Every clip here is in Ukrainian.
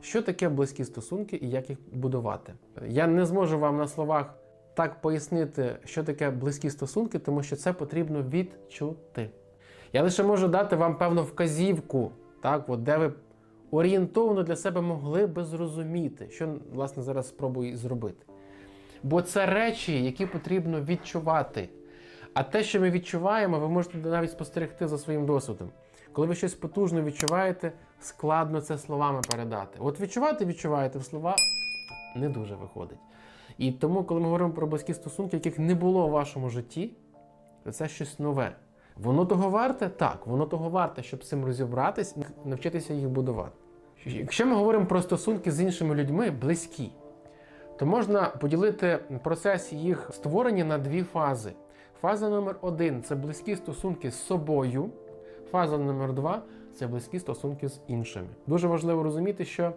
Що таке близькі стосунки і як їх будувати? Я не зможу вам на словах так пояснити, що таке близькі стосунки, тому що це потрібно відчути. Я лише можу дати вам певну вказівку, так, от, де ви орієнтовно для себе могли би зрозуміти, що власне зараз спробую зробити. Бо це речі, які потрібно відчувати. А те, що ми відчуваємо, ви можете навіть спостерегти за своїм досвідом. Коли ви щось потужно відчуваєте, складно це словами передати. От відчувати, відчуваєте в слова не дуже виходить. І тому, коли ми говоримо про близькі стосунки, яких не було в вашому житті, то це щось нове. Воно того варте? Так, воно того варте, щоб з цим розібратись навчитися їх будувати. Якщо ми говоримо про стосунки з іншими людьми, близькі, то можна поділити процес їх створення на дві фази. Фаза номер один це близькі стосунки з собою. Фаза номер два це близькі стосунки з іншими. Дуже важливо розуміти, що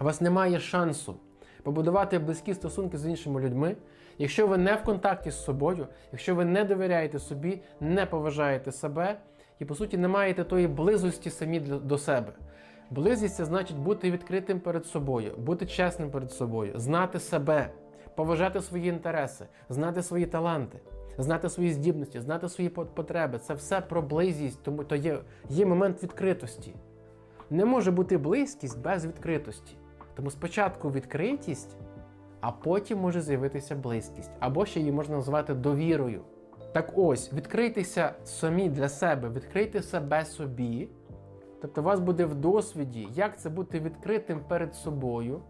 у вас немає шансу побудувати близькі стосунки з іншими людьми, якщо ви не в контакті з собою, якщо ви не довіряєте собі, не поважаєте себе і, по суті, не маєте тої близості самі до себе. Близість це значить бути відкритим перед собою, бути чесним перед собою, знати себе, поважати свої інтереси, знати свої таланти, знати свої здібності, знати свої потреби. Це все про близість, тому то є, є момент відкритості. Не може бути близькість без відкритості. Тому спочатку відкритість, а потім може з'явитися близькість. Або ще її можна назвати довірою. Так ось, відкрийтеся самі для себе, відкрийте себе собі. Тобто у вас буде в досвіді, як це бути відкритим перед собою.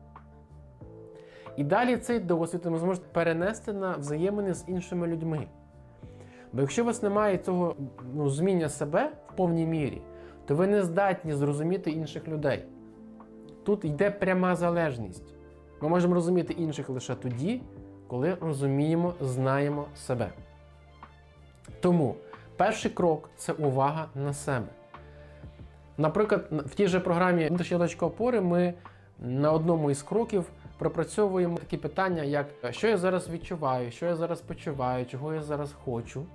І далі цей досвід ви зможете перенести на взаємини з іншими людьми. Бо якщо у вас немає цього ну, розуміння себе в повній мірі, то ви не здатні зрозуміти інших людей. Тут йде пряма залежність. Ми можемо розуміти інших лише тоді, коли розуміємо, знаємо себе. Тому перший крок це увага на себе. Наприклад, в тій же програмі внутрішня точка опори ми на одному із кроків пропрацьовуємо такі питання, як що я зараз відчуваю, що я зараз почуваю, чого я зараз хочу.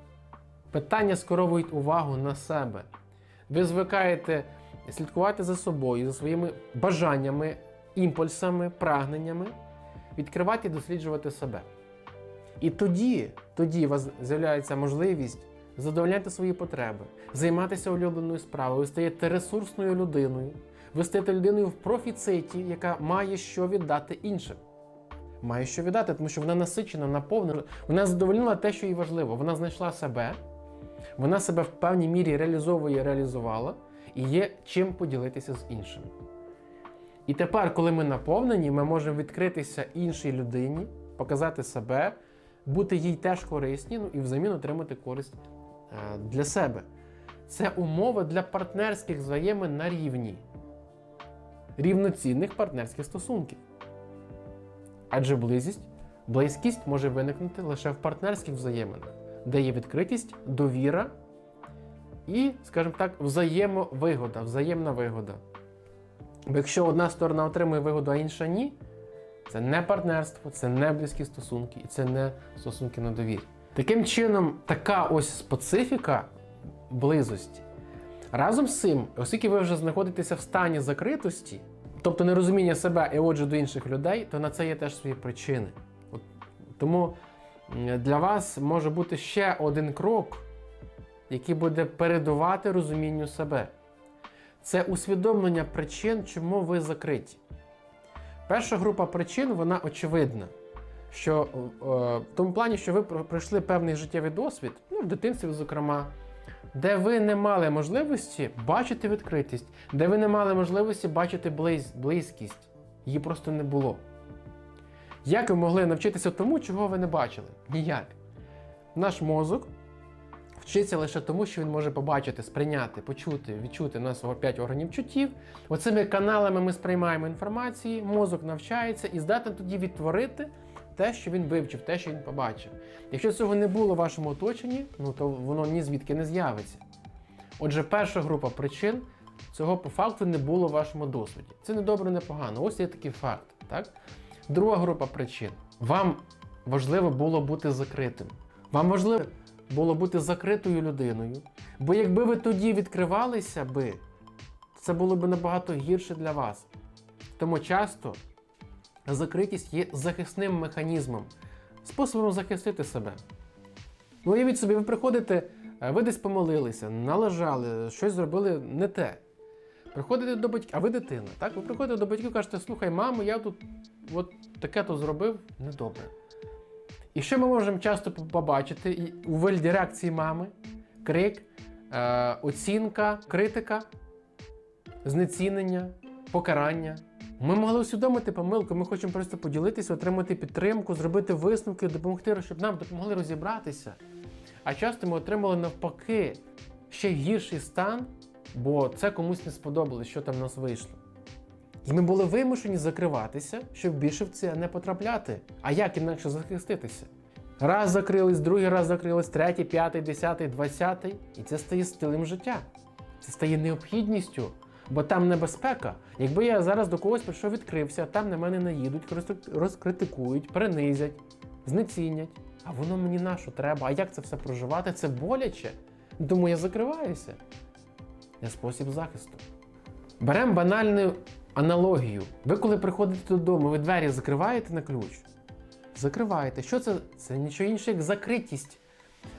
Питання скеровують увагу на себе. Ви звикаєте слідкувати за собою, за своїми бажаннями, імпульсами, прагненнями, відкривати і досліджувати себе. І тоді, тоді у вас з'являється можливість задовольняти свої потреби, займатися улюбленою справою, ви стаєте ресурсною людиною, ви стаєте людиною в профіциті, яка має що віддати іншим. Має що віддати, тому що вона насичена, наповнена, вона задовольнила те, що їй важливо. Вона знайшла себе, вона себе в певній мірі реалізовує, реалізувала, і є чим поділитися з іншим. І тепер, коли ми наповнені, ми можемо відкритися іншій людині, показати себе, бути їй теж корисні, ну і взамін отримати користь е, для себе. Це умова для партнерських взаємин на рівні рівноцінних партнерських стосунків. Адже близість, близькість може виникнути лише в партнерських взаєминах, де є відкритість, довіра і, скажімо так, взаємовигода, взаємна вигода. Бо якщо одна сторона отримує вигоду, а інша ні, це не партнерство, це не близькі стосунки і це не стосунки на довірі. Таким чином, така ось специфіка близості. Разом з цим, оскільки ви вже знаходитеся в стані закритості, тобто нерозуміння себе і отже до інших людей, то на це є теж свої причини. От, тому для вас може бути ще один крок, який буде передувати розумінню себе. Це усвідомлення причин, чому ви закриті. Перша група причин, вона очевидна. Що е, в тому плані, що ви пройшли певний життєвий досвід, ну, в дитинстві, зокрема, де ви не мали можливості бачити відкритість, де ви не мали можливості бачити близь, близькість. Її просто не було. Як ви могли навчитися тому, чого ви не бачили? Ніяк. Наш мозок вчиться лише тому, що він може побачити, сприйняти, почути, відчути у нас 5 органів чуттів. Оцими каналами ми сприймаємо інформацію, мозок навчається і здатен тоді відтворити те, що він вивчив, те, що він побачив. Якщо цього не було в вашому оточенні, ну то воно ні звідки не з'явиться. Отже, перша група причин цього по факту не було в вашому досвіді. Це не добре, не погано. Ось є такий факт. Так? Друга група причин. Вам важливо було бути закритим. Вам важливо було бути закритою людиною. Бо якби ви тоді відкривалися би, це було б набагато гірше для вас. Тому часто закритість є захисним механізмом, способом захистити себе. Ну, Уявіть собі, ви приходите, е, ви десь помолилися, налажали, щось зробили не те. Приходите до батьків, а ви дитина, так? Ви приходите до батьків кажете, слухай, мамо, я тут от таке то зробив недобре. І що ми можемо часто побачити у вигляді реакції мами? Крик, е, оцінка, критика, знецінення, покарання. Ми могли усвідомити помилку, ми хочемо просто поділитися, отримати підтримку, зробити висновки, допомогти, щоб нам допомогли розібратися. А часто ми отримали навпаки ще гірший стан, бо це комусь не сподобалось, що там в нас вийшло. І ми були вимушені закриватися, щоб більше в це не потрапляти. А як інакше захиститися? Раз закрились, другий раз закрились, третій, п'ятий, десятий, двадцятий. І це стає стилем життя. Це стає необхідністю, бо там небезпека. Якби я зараз до когось прийшов, відкрився, там на мене наїдуть, розкритикують, принизять, знецінять. А воно мені на що треба? А як це все проживати? Це боляче. Тому я закриваюся. Це спосіб захисту. Беремо банальну аналогію. Ви коли приходите додому, ви двері закриваєте на ключ. Закриваєте. Що це? Це нічого інше, як закритість.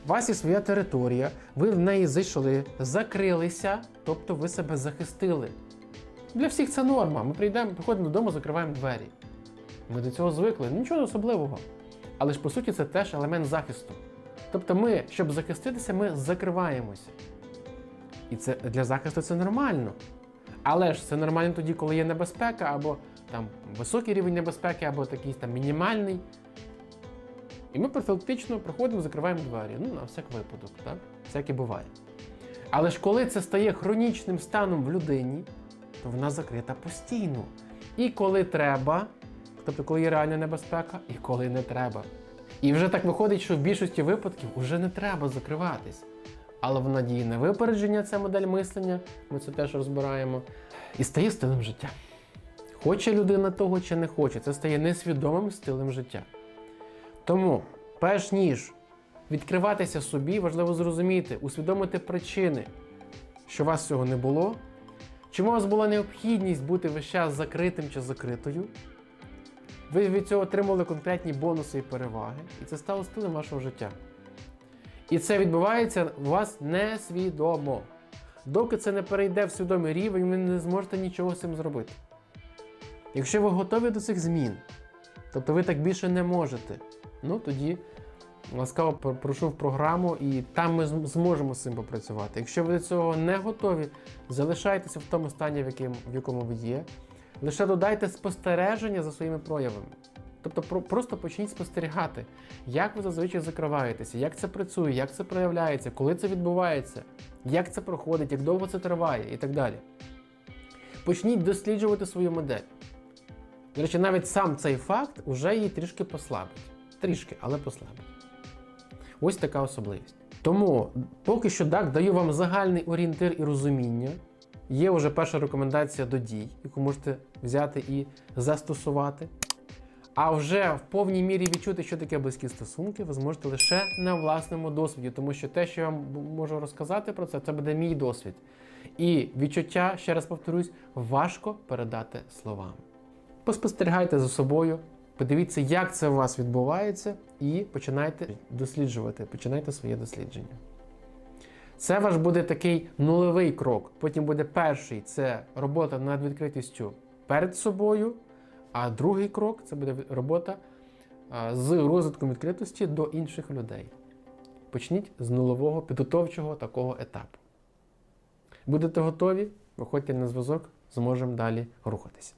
У вас є своя територія, ви в неї зайшли, закрилися, тобто ви себе захистили. Для всіх це норма. Ми прийдемо, приходимо додому, закриваємо двері. Ми до цього звикли, нічого особливого. Але ж по суті це теж елемент захисту. Тобто ми, щоб захиститися, ми закриваємося. І це для захисту це нормально. Але ж це нормально тоді, коли є небезпека, або там високий рівень небезпеки, або такий там мінімальний. І ми профілактично проходимо, закриваємо двері. Ну, на всяк випадок, так? Всяке буває. Але ж коли це стає хронічним станом в людині, то вона закрита постійно. І коли треба, тобто коли є реальна небезпека, і коли не треба. І вже так виходить, що в більшості випадків вже не треба закриватись. Але вона діє на випередження, ця модель мислення, ми це теж розбираємо, і стає стилем життя. Хоче людина того чи не хоче, це стає несвідомим стилем життя. Тому, перш ніж відкриватися собі, важливо зрозуміти, усвідомити причини, що у вас цього не було, чому у вас була необхідність бути весь час закритим чи закритою. Ви від цього отримали конкретні бонуси і переваги, і це стало стилем вашого життя. І це відбувається у вас несвідомо. Доки це не перейде в свідомий рівень, ви не зможете нічого з цим зробити. Якщо ви готові до цих змін, тобто ви так більше не можете, ну тоді ласкаво прошу в програму, і там ми зможемо з цим попрацювати. Якщо ви до цього не готові, залишайтеся в тому стані, в яким- в якому ви є. Лише додайте спостереження за своїми проявами. Тобто про- просто почніть спостерігати, як ви зазвичай закриваєтеся, як це працює, як це проявляється, коли це відбувається, як це проходить, як довго це триває і так далі. Почніть досліджувати свою модель. До речі, навіть сам цей факт уже її трішки послабить. Трішки, але послабить. Ось така особливість. Тому поки що так, даю вам загальний орієнтир і розуміння. Є вже перша рекомендація до дій, яку можете взяти і застосувати. А вже в повній мірі відчути, що таке близькі стосунки, ви зможете лише на власному досвіді, тому що те, що я вам можу розказати про це, це буде мій досвід. І відчуття, ще раз повторюсь, важко передати словами. Поспостерігайте за собою, подивіться, як це у вас відбувається, і починайте досліджувати, починайте своє дослідження. Це ваш буде такий нульовий крок. Потім буде перший це робота над відкритістю перед собою. А другий крок це буде робота з розвитком відкритості до інших людей. Почніть з нулового підготовчого такого етапу. Будете готові? Виходьте на зв'язок, зможемо далі рухатися.